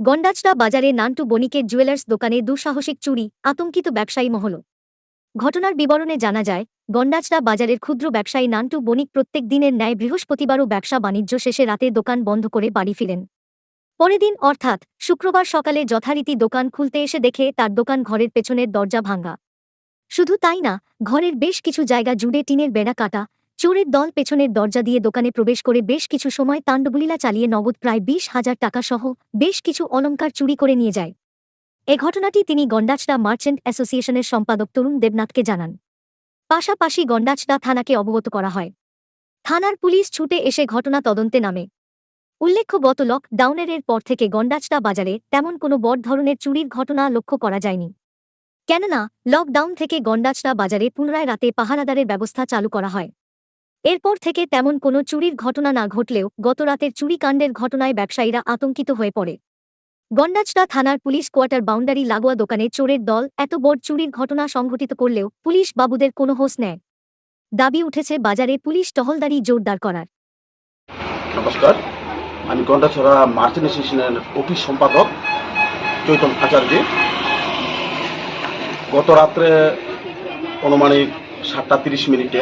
গন্ডাচড়া বাজারে নান্টু বণিকের জুয়েলার্স দোকানে দুঃসাহসিক চুরি, আতঙ্কিত ব্যবসায়ী মহল। ঘটনার বিবরণে জানা যায় গন্ডাচড়া বাজারের ক্ষুদ্র ব্যবসায়ী নান্টু বণিক প্রত্যেক দিনের ন্যায় বৃহস্পতিবারও ব্যবসা বাণিজ্য শেষে রাতে দোকান বন্ধ করে বাড়ি ফিরেন। পরের দিন অর্থাৎ শুক্রবার সকালে যথারীতি দোকান খুলতে এসে দেখে তার দোকান ঘরের পেছনের দরজা ভাঙ্গা শুধু তাই না, ঘরের বেশ কিছু জায়গা জুড়ে টিনের বেড়া কাটা চোরের দল পেছনের দরজা দিয়ে দোকানে প্রবেশ করে বেশ কিছু সময় তাণ্ডবলীলা চালিয়ে নগদ প্রায় বিশ হাজার টাকা সহ বেশ কিছু অলঙ্কার চুরি করে নিয়ে যায়। এ ঘটনাটি তিনি গন্ডাচড়া মার্চেন্ট অ্যাসোসিয়েশনের সম্পাদক তরুণ দেবনাথকে জানান। পাশাপাশি গন্ডাচড়া থানাকে অবগত করা হয়। থানার পুলিশ ছুটে এসে ঘটনা তদন্তে নামে। উল্লেখ্য, গত লকডাউনের এর পর থেকে গন্ডাচড়া বাজারে তেমন কোনো বড় ধরনের চুরির ঘটনা লক্ষ্য করা যায়নি। কেননা, লকডাউন থেকে গন্ডাচড়া বাজারে পুনরায় রাতে পাহারাদারের ব্যবস্থা চালু করা হয়। এরপর থেকে তেমন কোনো চুরির ঘটনা না ঘটলেও গত রাতের চুরিকাণ্ডের ঘটনায় ব্যবসায়ীরা আতঙ্কিত হয়ে পড়ে। গন্ডাচড়া থানার পুলিশ কোয়ার্টার বাউন্ডারি লাগোয়া দোকানে চোরের দল এত বড় চুরির ঘটনা সংঘটিত করলেও পুলিশ বাবুদের কোনো হোস নেয়। দাবি উঠেছে বাজারে পুলিশ টহলদারি জোরদার করার। নমস্কার, আমি গন্ডাছড়া মার্চেন্ট অ্যাসোসিয়েশনের অফিস সম্পাদক চৈতন আচার্য গত রাত্রে অনুমানিক সাতটা তিরিশ মিনিটে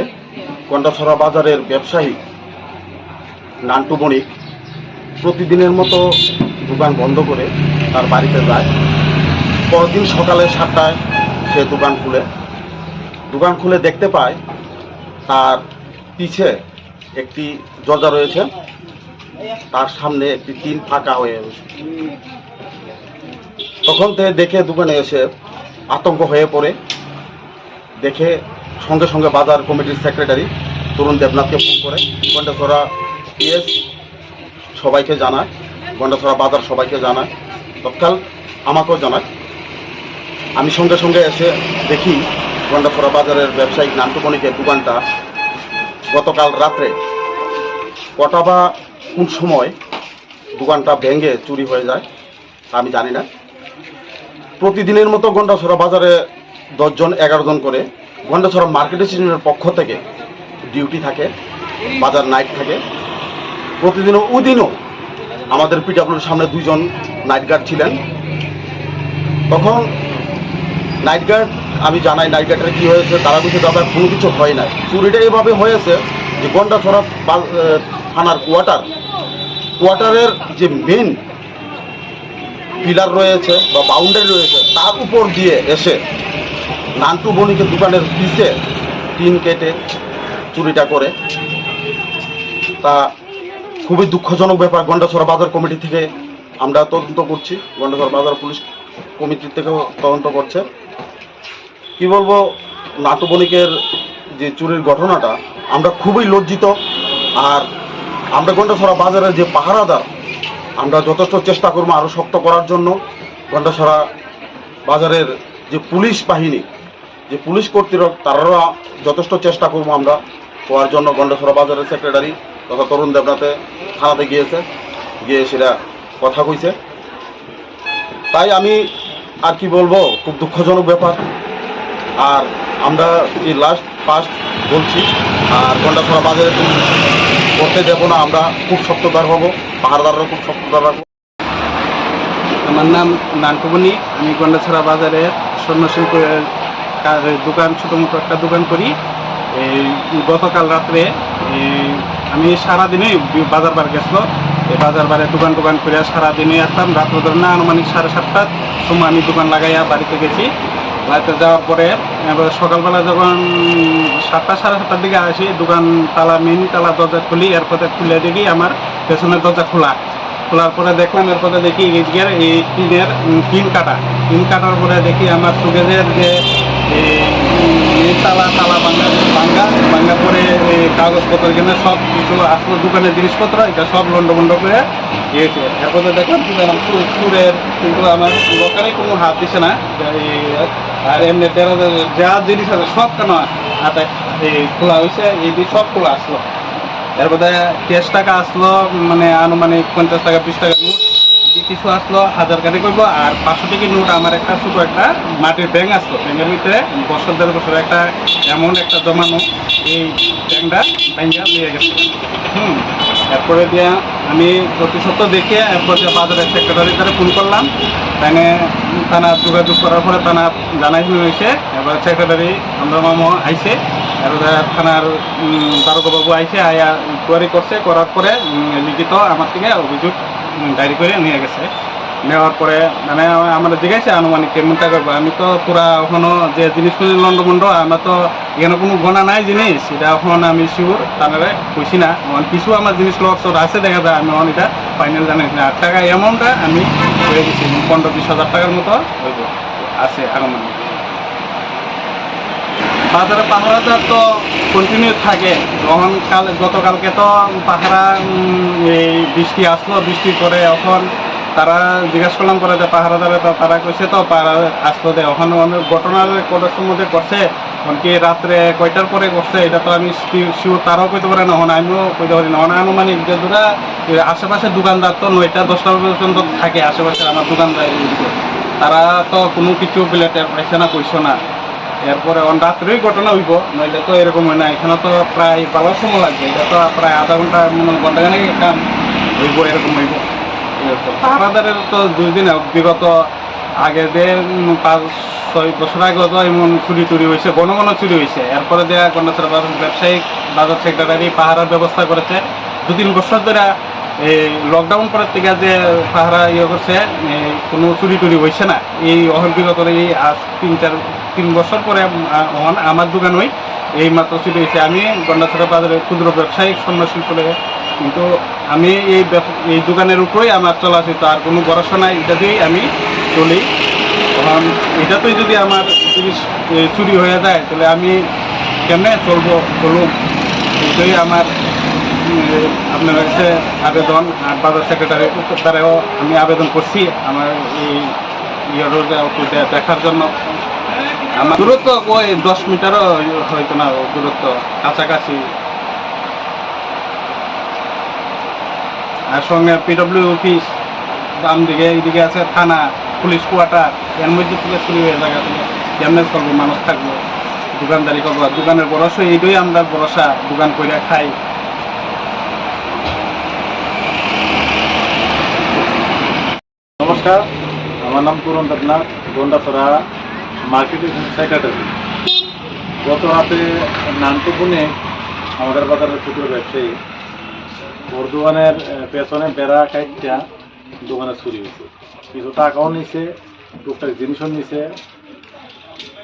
গন্ডাছড়া বাজারের ব্যবসায়ী নান্টু বণিক প্রতিদিনের মতো দোকান বন্ধ করে তার বাড়িতে যায়। পরদিন সকালে সাতটায় সে দোকান খুলে। দোকান খুলে দেখতে পায় তার পিছে একটি দরজা রয়েছে। তার সামনে একটি টিন ফাঁকা হয়ে রয়েছে। তখন থেকে দেখে দোকানে এসে আতঙ্ক হয়ে পড়ে। দেখে সঙ্গে সঙ্গে বাজার কমিটির সেক্রেটারি তরুণ দেবনাথকে ফোন করে গন্ডাছড়া পিএস সবাইকে জানায় গন্ডাছড়া বাজার সবাইকে জানায়, তৎকাল আমাকেও জানায়। আমি সঙ্গে সঙ্গে এসে দেখি গন্ডাছড়া বাজারের ব্যবসায়িক নান্টুকণিকের দোকানটা গতকাল রাত্রে কটা বা কোন সময় দোকানটা ভেঙে চুরি হয়ে যায় আমি জানি না। প্রতিদিনের মতো গন্ডাছড়া বাজারে দশজন, এগারো জন করে গন্ডাছড়া মার্কেট স্টেশনের পক্ষ থেকে ডিউটি থাকে, বাজার নাইট থাকে। প্রতিদিনও ওদিনও আমাদের পিটাপুলের সামনে দুজন নাইট গার্ড ছিলেন। তখন নাইট গার্ড, আমি জানাই নাইট গার্ডের কী হয়েছে, তারা কিছু দাদা কোনো কিছু হয় না চুরিটা এভাবে হয়েছে যে গন্ডাছড়া থানার কোয়ার্টার, কোয়ার্টারের যে মেন পিলার রয়েছে বা বাউন্ডারি রয়েছে, তার উপর দিয়ে এসে নান্টু বণিকের দোকানের পিছে টিন কেটে চুরিটা করে। তা খুবই দুঃখজনক ব্যাপার, গন্ডাছড়া বাজার কমিটি থেকে আমরা তদন্ত করছি। গন্ডাছড়া বাজার পুলিশ কমিটি থেকেও তদন্ত করছে। কি বলব নাটু বণিকের যে চুরির ঘটনাটা, আমরা খুবই লজ্জিত। আর আমরা গন্ডাছড়া বাজারের যে পাহারাদার, আমরা যথেষ্ট চেষ্টা করব আরও শক্ত করার জন্য। গন্ডাছড়া বাজারের যে পুলিশ বাহিনী যে পুলিশ কর্তৃপক্ষ, তারাও যথেষ্ট চেষ্টা করব আমরা। হওয়ার জন্য গন্ডাছড়া বাজারের সেক্রেটারি তথা তরুণ দেবনাথে থানাতে গিয়েছে, গিয়ে সেটা কথা কইছে। তাই আমি আর কি বলব, খুব দুঃখজনক ব্যাপার। আর আমরা এই লাস্ট ফার্স্ট বলছি, আর গন্ডাছড়া বাজারে করতে দেবো না, আমরা খুব শক্তদার হব পাহাড়দাররা খুব শক্তদার রাখব আমার নাম নানটুবনি আমি গন্ডাছড়া বাজারে স্বর্ণশিল্পের কা- দোকান, ছোটো মোটো একটা দোকান করি। এই গতকাল রাত্রে আমি সারাদিনই বি- বাজার বার গেছিল। এই বাজার বারে দোকান টোকান করে সারাদিনে আসলাম রাত্রে ধরে না আনুমানিক সাড়ে সাতটার সময় আমি দোকান লাগাইয়া বাড়িতে গেছি। বাড়িতে যাওয়ার পরে সকালবেলা যখন সাতটা, সাড়ে সাতটার দিকে আসি, দোকান তালা মেন তালা, দরজা খুলি, এরপরে খুলে দেখি আমার পেছনের দরজা খোলা। খোলার পরে দেখলাম, এরপরে দেখি এই টিনের টিন কাটা। টিন কাটার পরে দেখি আমার সুগেজের যে তালা তালা ভাঙ্গা ভাঙ্গা ভাঙ্গা এই কাগজপত্র কিনে সব কিছু আসলো, দোকানের জিনিসপত্র, এটা সব লন্ড বন্ড করে গিয়েছে এরপরে দেখলাম চুরের, কিন্তু আমার লোকালে কোনো হাত দিছে না আর এমনি দেড় যা জিনিস আছে সব কেন হাতে এই খোলা হয়েছে, এই সব খোলা আসলো। এরপরে ক্যাশ টাকা আসলো মানে আনুমানিক পঞ্চাশ টাকা, বিশ টাকা কিছু আসলো, হাজার কাটি করব, আর পাঁচশো টাকা নোট আমার একটা ছোটো একটা মাটির ব্যাংক আসলো। ব্যাংকের ভিতরে বছর দেড় বছর একটা এমন একটা জমানো এই ব্যাংকটা ব্যাংকটা নিয়ে গেছে। হুম, এরপরে দিয়া আমি অতি সত্য দেখে এরপর যে বাজারের সেক্রেটারি তারা ফোন করলাম। তাই থানা যোগাযোগ করার পরে থানা জানাইছিল হয়েছে, এবার সেক্রেটারি আমরা মামা এবার থানার দারোগাবু আইছে, আয়া ইনকোয়ারি করছে, করার পরে লিখিত আমার থেকে অভিযোগ ডায়েরি করে নিয়ে গেছে। নেওয়ার পরে মানে আমরা জিজ্ঞাসা, আনুমানিক কেমন টাকা করব আমি তো পুরা এখনও যে জিনিসগুলি লন্ডমন্ড আমার তো এখানে কোনো গোনা নাই জিনিস। এটা এখন আমি শিওর তাহলে কইছি না। এখন কিছু আমার জিনিস লস আছে, দেখা যায়, আমি এখন এটা ফাইনাল জানাইছি না। আট টাকা অ্যামাউন্টটা আমি হয়ে গেছি পনেরো বিশ হাজার টাকার মতো আছে আনুমানিক। বাজারে পাহারাটা তো কন্টিনিউ থাকে। যখন কাল, গতকালকে তো পাহারা এই বৃষ্টি আসলো, বৃষ্টি করে এখন তারা জিজ্ঞাসা করলাম করে যে পাহারাদারে তো তারা কইছে তো পাহারা আসলো দে ওখানে অনেক ঘটনার কটার মধ্যে করছে কি রাত্রে কয়টার পরে করছে এটা তো আমি শিওর তারাও কইতে পারে না হন আমিও কইতে পারি না। আনুমানিক যে এই আশেপাশে দোকানদার তো নয়টা, দশটা পর্যন্ত থাকে আশেপাশে আমার দোকানদার তারা তো কোনো কিছু প্লেটের পাইছে না কইছো না। এরপরে অন রাত্রেই ঘটনা হইব, নইলে তো এরকম হয় না। এখানে তো প্রায় বারো সময় লাগবে, এটা তো প্রায় আধা ঘণ্টা মনে ঘণ্টা খানিক কাম হইব, এরকম হইব। পাহারাদারের তো দুই দিন বিগত আগে যে পাঁচ, ছয় বছর আগে তো এমন চুরি টুরি হয়েছে ঘন ঘন চুরি হয়েছে। এরপরে দেয়া কন্যাসরা ব্যবসায়িক, বাজার সেক্রেটারি পাহারার ব্যবস্থা করেছে। দু তিন বছর ধরে এই লকডাউন করার থেকে যে পাহারা ইয়ে করছে কোনো চুরি টুরি হয়েছে না। এই অহল বিগত এই আজ তিন চার তিন বছর পরে আম- আম- আমার দোকান হই এই মাত্র চুরি হয়েছে। আমি গন্ডাছড়া বাজারে ক্ষুদ্র স্বর্ণশিল্প লেগে কিন্তু আমি এই এই দোকানের উপরেই আমার চলাচিত আর কোনো নাই। এটা দিয়েই আমি চলি। তখন এটাতেই যদি আমার জিনিস চুরি হয়ে যায়, তাহলে আমি কেমনে চলবো চলুন এটাই আমার আপনার কাছে আবেদন। বাজার সেক্রেটারি দ্বারাও আমি আবেদন করছি আমার এই দেখার জন্য। আমার দূরত্ব ওই দশ মিটারও হয়তো না দূরত্ব কাছাকাছি। আর সঙ্গে পিডব্লিউ অফিস বাম দিকে, এইদিকে আছে থানা, পুলিশ কোয়ার্টার। এর মধ্যে থেকে চুরি হয়ে জায়গা থেকে কেমনে চলবো মানুষ থাকব, দোকানদারি করব। দোকানের ভরসা, এইটাই আমরা ভরসা, দোকান করে খাই। নমস্কার, আমার নাম পুরন দেবনাথ, গন্ডাছড়া। মার্কেটিং সেক্রেটারি গত রাতে নানটুকুনে আমাদের বাজারের ক্ষুদ্র ব্যবসায়ী ওর দোকানের পেছনে বেড়া কাইটটা দোকানে চুরি হয়েছে। কিছু টাকাও নিছে, টুকটাক জিনিসও নিছে।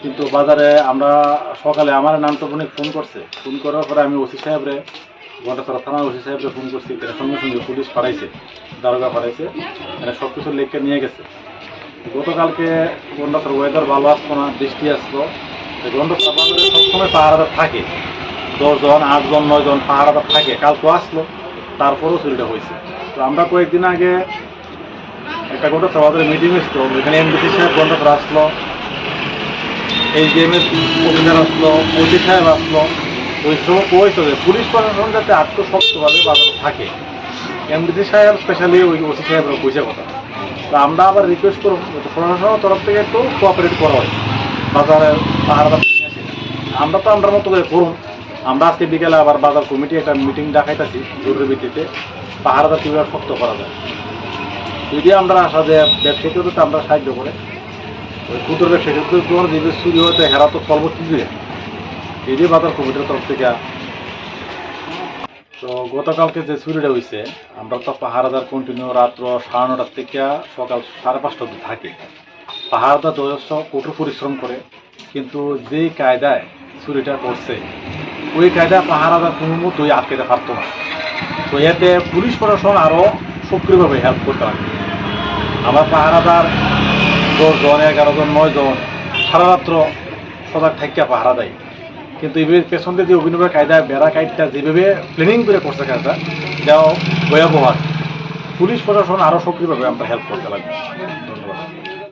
কিন্তু বাজারে আমরা সকালে আমার নানটুকুনে ফোন করছে। ফোন করার পরে আমি ওসি সাহেবরে গন্ডাছড়া থানার ওসি সাহেবরে ফোন করছি। সঙ্গে সঙ্গে পুলিশ পাঠাইছে, দারোগা পাঠাইছে। মানে সব কিছু লেখকে নিয়ে গেছে। গতকালকে গন্ডাছর ওয়েদার ভালো আসতো না, বৃষ্টি আসতো গন্ডাছর বাজারে সবসময় পাহারাদার থাকে। দশজন, আটজন, নয়জন পাহারাদার থাকে। কালকে আসলো, তারপরেও চুরিটা হয়েছে। তো আমরা কয়েকদিন আগে একটা গন্ডাছর বাজারে মিটিং এসতো ওইখানে এমডিসি সাহেব গন্ডাছর আসলো এই অফিসার আসলো ওসি সাহেব আসলো। ওই সময় কইতো যে পুলিশ প্রশাসন যাতে আত্মশক্তভাবে বাজারে থাকে। এমডিসি সাহেব স্পেশালি ওই ওসি সাহেবের বুঝে কথা। তো আমরা আবার রিকোয়েস্ট করব, প্রশাসনের তরফ থেকে একটু কোঅপারেট করা হয়। বাজারে পাহাড়টা আমরা তো আমরা মতো করে করুন। আমরা আজকে বিকেলে আবার বাজার কমিটি একটা মিটিং ডাকাইতেছি জরুরি ভিত্তিতে। পাহাড়টা কীভাবে শক্ত করা যায়। যদি আমরা আসা যে ব্যবসায়ীকেও তো আমরা সাহায্য করে, ওই ক্ষুদ্র ব্যবসায়ীদের তোমার চুরি হতে হেরা তো কি দিয়ে এই যে বাজার কমিটির তরফ থেকে তো গতকালকে যে চুরিটা হয়েছে আমরা তো পাহাড়াদার কন্টিনিউ রাত্র সাড়ে নটার থেকে সকাল সাড়ে পাঁচটা অব্দি থাকি। পাহাড়দার যথেষ্ট কঠোর পরিশ্রম করে, কিন্তু যেই কায়দায় চুরিটা করছে, ওই কায়দায় পাহাড়াদার কোনো মতোই আটকেতে পারতো না। তো এতে পুলিশ প্রশাসন আরও সক্রিয়ভাবে হেল্প করতে লাগবে আমার পাহারাদার দশজন, এগারো জন, নয় জন সারা রাত্র সজাগ থাকিয়া পাহারা দেয়। কিন্তু এইভাবে পেছন দিয়ে যে অভিনবের কায়দা বেড়া কাইটটা যেভাবে প্ল্যানিং করে করছে কায়দা যাও ভয়াবহ। পুলিশ প্রশাসন আরও সক্রিয়ভাবে আমরা হেল্প করতে লাগবে।